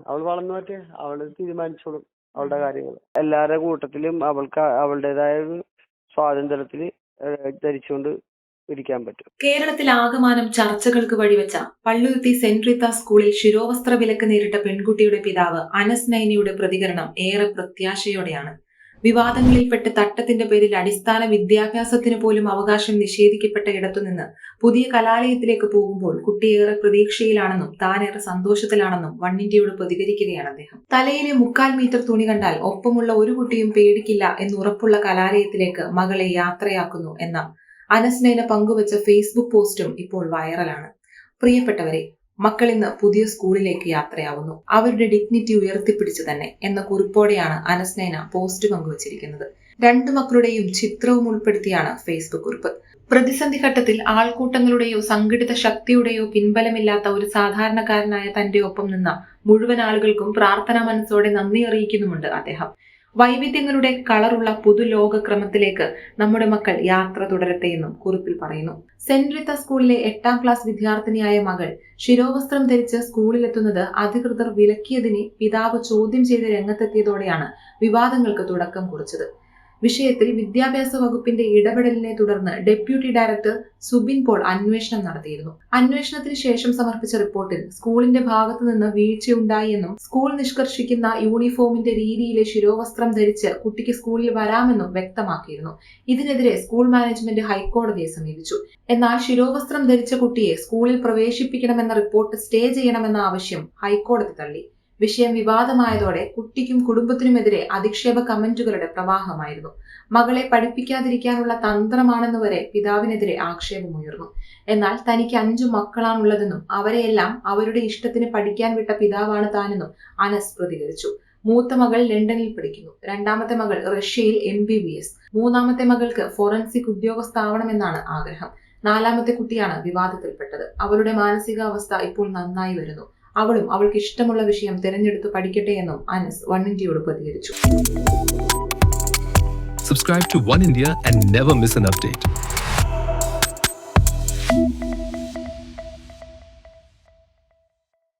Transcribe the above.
അവൾ വളർന്നു പറ്റേ അവൾ തീരുമാനിച്ചോളും അവളുടെ കാര്യങ്ങൾ. എല്ലാവരുടെ കൂട്ടത്തിലും അവൾക്ക് അവളുടേതായ ഒരു സ്വാതന്ത്ര്യത്തിൽ ധരിച്ചുകൊണ്ട് ഇരിക്കാൻ പറ്റും. കേരളത്തിൽ ആകമാനം ചർച്ചകൾക്ക് വഴിവെച്ച പള്ളുരുത്തി സെന്റ് റീത്ത സ്കൂളിൽ ശിരോവസ്ത്ര വിലക്ക് നേരിട്ട പെൺകുട്ടിയുടെ പിതാവ് അനസ് നൈനിയുടെ പ്രതികരണം ഏറെ പ്രത്യാശയോടെയാണ്. വിവാദങ്ങളിൽപ്പെട്ട് തട്ടത്തിന്റെ പേരിൽ അടിസ്ഥാന വിദ്യാഭ്യാസത്തിന് പോലും അവകാശം നിഷേധിക്കപ്പെട്ട ഇടത്തുനിന്ന് പുതിയ കലാലയത്തിലേക്ക് പോകുമ്പോൾ കുട്ടിയേറെ പ്രതീക്ഷയിലാണെന്നും താനേറെ സന്തോഷത്തിലാണെന്നും വൺ ഇന്ത്യയോട് പ്രതികരിക്കുകയാണ് അദ്ദേഹം. തലയിലെ മുക്കാൽ മീറ്റർ തുണി കണ്ടാൽ ഒപ്പമുള്ള ഒരു കുട്ടിയും പേടിക്കില്ല എന്നുറപ്പുള്ള കലാലയത്തിലേക്ക് മകളെ യാത്രയാക്കുന്നു എന്ന അനസ്നേന പങ്കുവച്ച ഫേസ്ബുക്ക് പോസ്റ്റും ഇപ്പോൾ വൈറലാണ്. പ്രിയപ്പെട്ടവരെ മക്കൾ ഇന്ന് പുതിയ സ്കൂളിലേക്ക് യാത്രയാവുന്നു. അവരുടെ ഡിഗ്നിറ്റി ഉയർത്തിപ്പിടിച്ചു തന്നെ എന്ന കുറിപ്പോടെയാണ് അനസ്നേന പോസ്റ്റ് പങ്കുവച്ചിരിക്കുന്നത്. രണ്ടു മക്കളുടെയും ചിത്രവും ഉൾപ്പെടുത്തിയാണ് ഫേസ്ബുക്ക് കുറിപ്പ്. പ്രതിസന്ധി ഘട്ടത്തിൽ ആൾക്കൂട്ടങ്ങളുടെയോ സംഘടിത ശക്തിയുടെയോ പിൻബലമില്ലാത്ത ഒരു സാധാരണക്കാരനായ തന്റെ ഒപ്പം നിന്ന മുഴുവൻ ആളുകൾക്കും പ്രാർത്ഥനാ മനസ്സോടെ നന്ദി അറിയിക്കുന്നുമുണ്ട് അദ്ദേഹം. വൈവിധ്യങ്ങളുടെ കളറുള്ള പുതുലോകക്രമത്തിലേക്ക് നമ്മുടെ മക്കൾ യാത്ര തുടരട്ടെ എന്നും കുറിപ്പിൽ പറയുന്നു. സെന്റ് റിത്ത സ്കൂളിലെ എട്ടാം ക്ലാസ് വിദ്യാർത്ഥിനിയായ മകൾ ശിരോവസ്ത്രം ധരിച്ച് സ്കൂളിലെത്തുന്നത് അധികൃതർ വിലക്കിയതിനെ പിതാവ് ചോദ്യം ചെയ്ത് രംഗത്തെത്തിയതോടെയാണ് വിവാദങ്ങൾക്ക് തുടക്കം കുറിച്ചത്. വിഷയത്തിൽ വിദ്യാഭ്യാസ വകുപ്പിന്റെ ഇടപെടലിനെ തുടർന്ന് ഡെപ്യൂട്ടി ഡയറക്ടർ സുബിൻ പോൾ അന്വേഷണം നടത്തിയിരുന്നു. അന്വേഷണത്തിന് ശേഷം സമർപ്പിച്ച റിപ്പോർട്ടിൽ സ്കൂളിന്റെ ഭാഗത്തു നിന്ന് വീഴ്ചയുണ്ടായെന്നും സ്കൂൾ നിഷ്കർഷിക്കുന്ന യൂണിഫോമിന്റെ രീതിയിലെ ശിരോവസ്ത്രം ധരിച്ച് കുട്ടിക്ക് സ്കൂളിൽ വരാമെന്നും വ്യക്തമാക്കിയിരുന്നു. ഇതിനെതിരെ സ്കൂൾ മാനേജ്മെന്റ് ഹൈക്കോടതിയെ സമീപിച്ചു. എന്നാൽ ശിരോവസ്ത്രം ധരിച്ച കുട്ടിയെ സ്കൂളിൽ പ്രവേശിപ്പിക്കണമെന്ന റിപ്പോർട്ട് സ്റ്റേ ചെയ്യണമെന്ന ആവശ്യം ഹൈക്കോടതി തള്ളി. വിഷയം വിവാദമായതോടെ കുട്ടിക്കും കുടുംബത്തിനുമെതിരെ അധിക്ഷേപ കമന്റുകളുടെ പ്രവാഹമായിരുന്നു. മകളെ പഠിപ്പിക്കാതിരിക്കാനുള്ള തന്ത്രമാണെന്ന് വരെ പിതാവിനെതിരെ ആക്ഷേപമുയർന്നു. എന്നാൽ തനിക്ക് അഞ്ചു മക്കളാണുള്ളതെന്നും അവരെയെല്ലാം അവരുടെ ഇഷ്ടത്തിന് പഠിക്കാൻ വിട്ട പിതാവാണ് താനെന്നും അനസ് പ്രതികരിച്ചു. മൂത്ത മകൾ ലണ്ടനിൽ പഠിക്കുന്നു. രണ്ടാമത്തെ മകൾ റഷ്യയിൽ എം ബി ബി എസ്. മൂന്നാമത്തെ മകൾക്ക് ഫോറൻസിക് ഉദ്യോഗസ്ഥാവണമെന്നാണ് ആഗ്രഹം. നാലാമത്തെ കുട്ടിയാണ് വിവാദത്തിൽപ്പെട്ടത്. അവളുടെ മാനസികാവസ്ഥ ഇപ്പോൾ നന്നായി വരുന്നു. അവളും അവൾക്ക് ഇഷ്ടമുള്ള വിഷയം തിരഞ്ഞെടുത്ത് പഠിക്കട്ടെ എന്നും അനസ് വൺ ഇന്ത്യയോട് പ്രതികരിച്ചു Subscribe to One India and never miss an update.